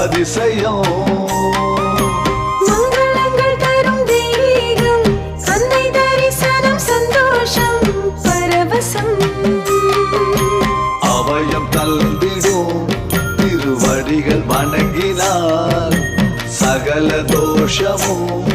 அதிசயம். அவயம் தந்திடும் திருவடிகள் வணங்கினார். சகல தோஷமும்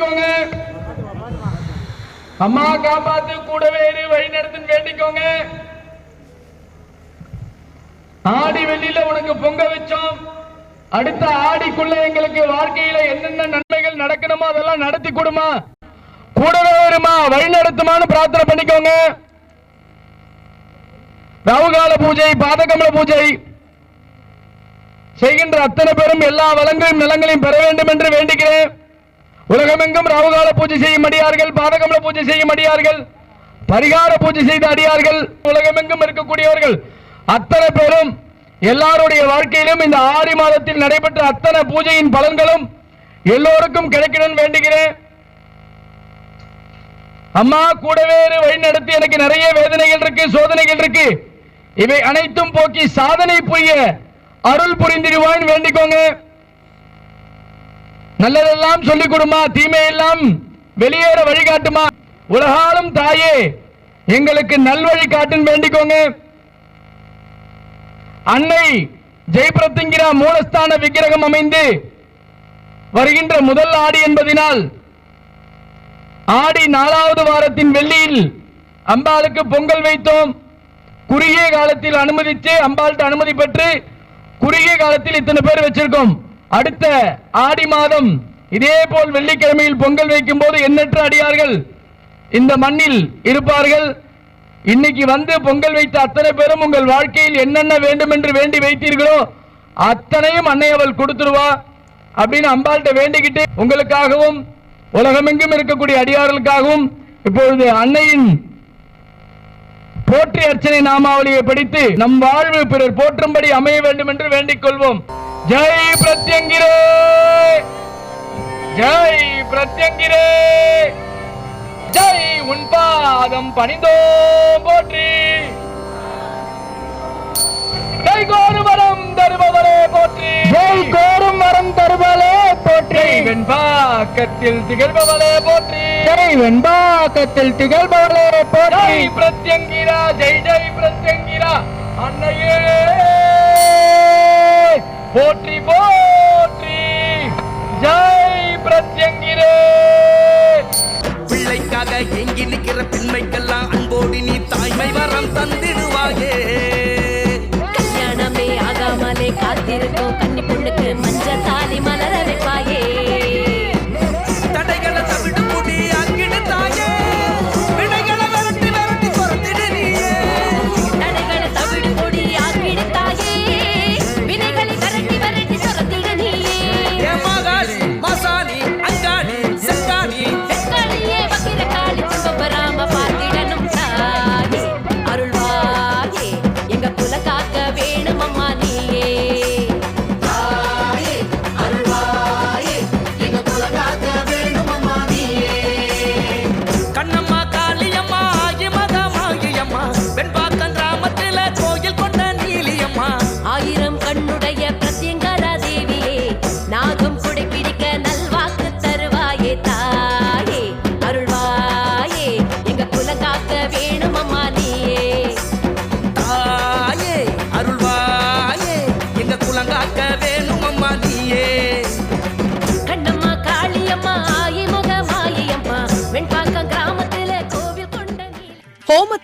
வேண்டிக்கோங்க. அம்மா காப்பாத்து கூடவே இரு வழி நடத்துன்னு வேண்டிக்கோங்க. ஆடி வெள்ளியில உனக்கு பொங்க வச்சோம். அடுத்த ஆடிக்குள்ள எங்களுக்கு வாழ்க்கையில என்னென்ன நன்மைகள் நடக்கணுமோ அதெல்லாம் நடத்தி கொடுமா. கூடவே வருமா வழி நடத்துமான்னு பிரார்த்தனை பண்ணிக்கோங்க. ராவுகால பூஜை பாதகமல பூஜை. செய்கின்ற அத்தனை பேரும் எல்லா வளங்களையும் நிலங்களையும் பெற வேண்டும் என்று வேண்டுகிறேன் உலகமெங்கும் ராவுகால பூஜை செய்யும் அடியார்கள் பாதகமல பூஜை செய்யும் அடியார்கள் பரிகார பூஜை செய்த அடியார்கள் உலகமெங்கும் இருக்கக்கூடியவர்கள். அத்தனை பேரும் எல்லாருடைய வாழ்க்கையிலும் இந்த ஆடி மாதத்தில் நடைபெற்ற அத்தனை பூஜையின் பலன்களும் எல்லோருக்கும் கிடைக்கணும்னு வேண்டுகிறேன். அம்மா கூடவே இரு, வழி நடத்தி எனக்கு நிறைய வேதனைகள் இருக்கு சோதனைகள் இருக்கு. இவை அனைத்தும் போக்கி சாதனை புரிய அருள் புரிந்திருவான் வேண்டிக்கோங்க. நல்லதெல்லாம் சொல்லிக் கொடுமா தீமையெல்லாம் வெளியேற வழிகாட்டுமா? உலகாலும் தாயே எங்களுக்கு நல்வழி காட்டுன்னு வேண்டிக்கோங்க. அன்னை ஜெயபிரத்திங்கிற மூலஸ்தான விக்கிரகம் அமைந்து வருகின்ற முதல் ஆடி என்பதினால் ஆடி நாலாவது வாரத்தின் வெள்ளியில் அம்பாளுக்கு பொங்கல் வைத்தோம். குறுகிய காலத்தில் அனுமதிச்சு அம்பாள்கிட்ட அனுமதி பெற்று குறுகிய காலத்தில் இத்தனை பேர் வச்சிருக்கோம். அடுத்த ஆடி மாதம் இதே போல் வெள்ளிக்கிழமையில் பொங்கல் வைக்கும் போது எண்ணற்ற அடியார்கள் இந்த மண்ணில் இருப்பார்கள். இன்னைக்கு வந்து பொங்கல் வைத்த அத்தனை பேரும் உங்கள் வாழ்க்கையில் என்னென்ன வேண்டும் என்று வேண்டி வைத்தீர்களோ அத்தனையும் அன்னை அவள் கொடுத்துருவா அப்படின்னு அம்பாள்கிட்ட வேண்டிக்கிட்டு உங்களுக்காகவும் உலகமெங்கும் இருக்கக்கூடிய அடியார்களுக்காகவும் இப்பொழுது அன்னையின் போற்றி அர்ச்சனை நாமாவளியை படித்து நம் வாழ்வு பிறர் போற்றும்படி அமைய வேண்டும் என்று வேண்டிக் கொள்வோம். ஜெய் பிரத்யங்கிரே! ஜெய் பிரத்யங்கிரே! ஜெய் உன் பாதம் பணிந்தோ போற்றி! ஜெய் கோருவரம் தருபவரே போற்றி! ஜெய் கோரும் வரம் தருபவரே போற்றி! வெண்பாக்கத்தில் திகழ்பவளே போற்றி! ஜெய் வெண்பாக்கத்தில் திகழ்பவளே போற்றி! ஜெய் பிரத்யங்கிரா ஜெய் ஜெய் பிரத்யங்கிரா! அன்னையே! போற்றி போற்றி. ஜெய் பிரத்யங்கிரே. பிள்ளைக்காக ஏங்கி நிக்கிற பெண்மைக்கெல்லாம் அன்போடு நீ தாய்மை வரம் தந்திடுவாயே. கல்யாணமே ஆகாமலே காத்திருக்கோம். கன்னி பொண்ணுக்கு மஞ்ச தாலி மலர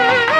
Thank you.